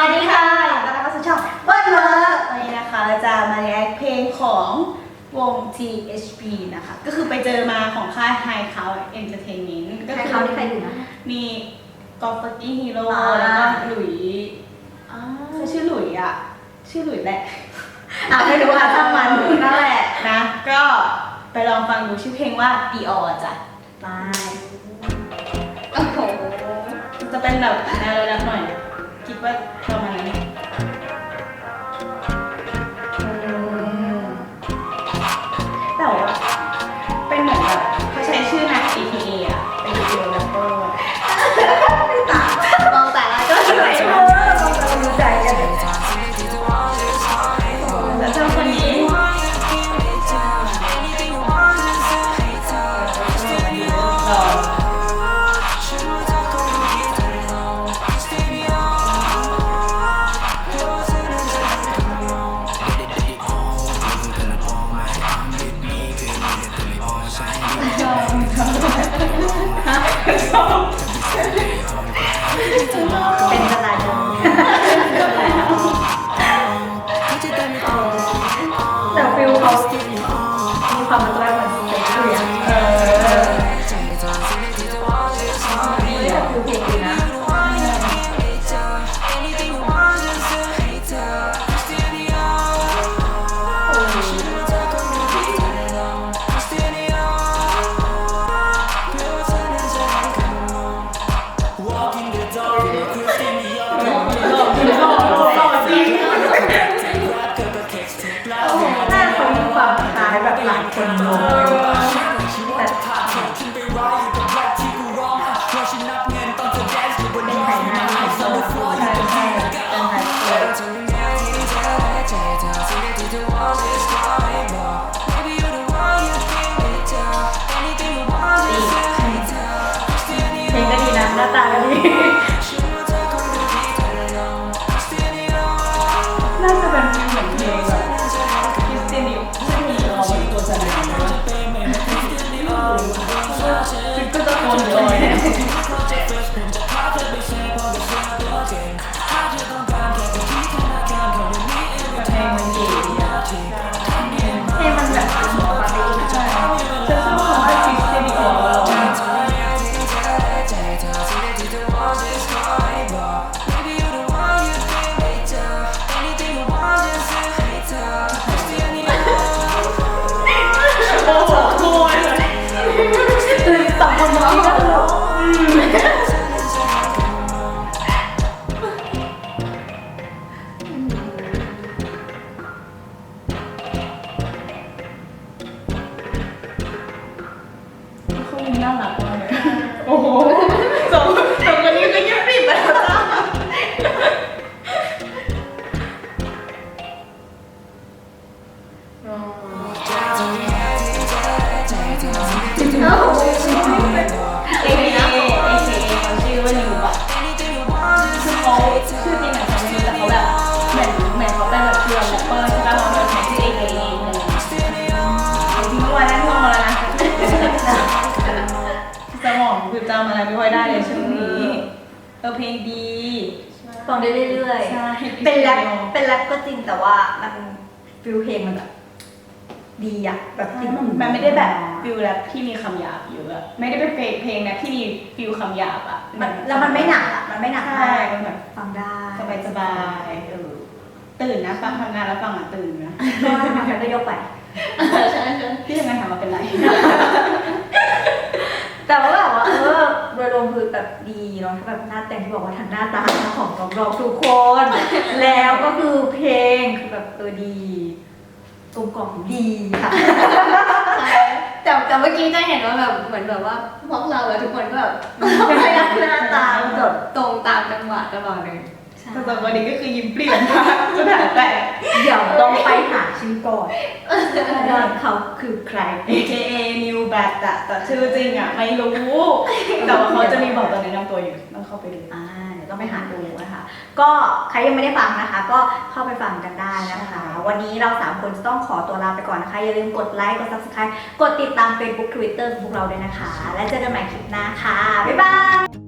วัสดีค่ะต้อนรับเข้าสู่ช่องเบิร์ดเวิร์กวันนี้นะคะเราจะมาแยกเพลงของวง THP นะคะ ก็คือไปเจอมาของค่าย High c o u n Entertainment ก็ใครคือเขาที่ใครอยู่นะ มีกอล์ฟตี้ฮีโร่อ่า แล้วก็หลุยเขาชื่อหลุยอะ ชื่อหลุยแหละ อะไม่รู้อะช่างมันนั่นแหละนะ ก็ไปลองฟังดูชื่อเพลงว่า e o จ้ะ ไปโอ้โหจะเป็นแบบแนวระดับหน่อย คิด เพลงก็ดีนะหน้าตาก็ดี เขามีน่ารักมากโอ้โหสองสองคนนี้ก็ยังรีบไปแล้วจ้าเอ ออเพลงดีฟังได้เรื่อยใช่ๆ เป็นแรปเป็นแรปก็จริงแต่ว่ามันฟิลเพลงมันแบบดีอะแบบจริงมันมันไม่ได้แบบฟิลแรปที่มีคำหยาบเยอะอะไม่ได้เป็นเพลงเพลงแรปที่มีฟิลคำหยาบอะมันแล้วมันไม่หนักอะมันไม่หนักใช่มากมันแบบฟังได้สบายสบายๆเออตื่นนะฟังทำงานแล้วฟังอะตื่นนะเพราะว่าทำกันก็ยกไป ใช่ใช่พี่ทำงานถามว่าเป็นไร แต่ว่า ยรวมคือแบบดีเนาะแบบหน้าแต่งที่บอกว่าทั้งหน้าตาของน้องๆทุกคน แล้วก็คือเพลงคือแบบเออดีกลมกล่อมดีค่ะ แต่แต่เมื่อกี้จะเห็นว่าแบบเหมือนแบบว่าพวกเราอะทุกคนก็แบบพยักหน้าตาแบบตรงตามจังหวะตลอดเลย แต่สองคนนี้ก็คือยิ้มเปลี่ยนมากสถานแต่เดี๋ยวต้องไปหาชื่อก่อนว่าเขาคือใคร AKA New Bat อะแต่ชื่อจริงอะไม่รู้ แต่ว่าเขาจะมีบอกตอนแนะนำตัวอยู่ต้องเข้าไปดู อ่าเดี๋ยวต้องไปหาดูนะคะ ก็ใครยังไม่ได้ฟังนะคะ ก็เข้าไปฟังกันได้นะคะ วันนี้เราสามคนจะต้องขอตัวลาไปก่อนนะคะ อย่าลืมกดไลค์ กด subscribe กดติดตาม Facebook Twitter ของพวกเราด้วยนะคะ และเจอกันใหม่คลิปหน้าค่ะ บ๊ายบาย